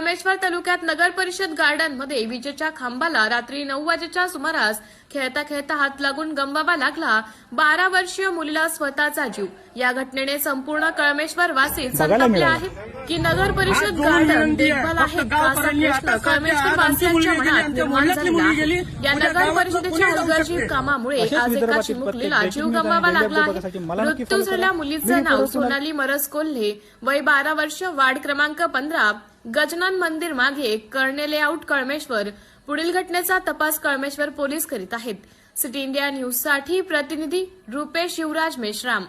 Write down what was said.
कळमेश्वर तालुक्यात नगर परिषद गार्डनमध्ये विजेच्या खांबाला रात्री नऊ वाजेच्या सुमारास खेळता खेळता हात लागून गमवावा लागला. बारा वर्षीय मुलीला स्वतःचा जीव. या घटनेने संपूर्ण कळमेश्वर वासी संतापले आहेत की नगर परिषद गार्डन देखभाल आहे. कळमेश्वर वासियांच्या मनात निर्माण झालेला आहे या नगर परिषदेच्या हलगर्जी कामामुळे आज एका चिमुकलीला जीव गमवावा लागला आहे. मृत्यू झालेल्या मुलीचं नाव सोनाली मरस कोल्हे वय बारा वर्ष वार्ड क्रमांक पंधरा. गजनन मंदिर मागे कर्णे लेआउट कळमेश्वर पुढील घटनेचा तपास कळमेश्वर पोलीस करीत आहेत. सिटी इंडिया न्यूजसाठी प्रतिनिधी रुपेश युवराज मेश्राम.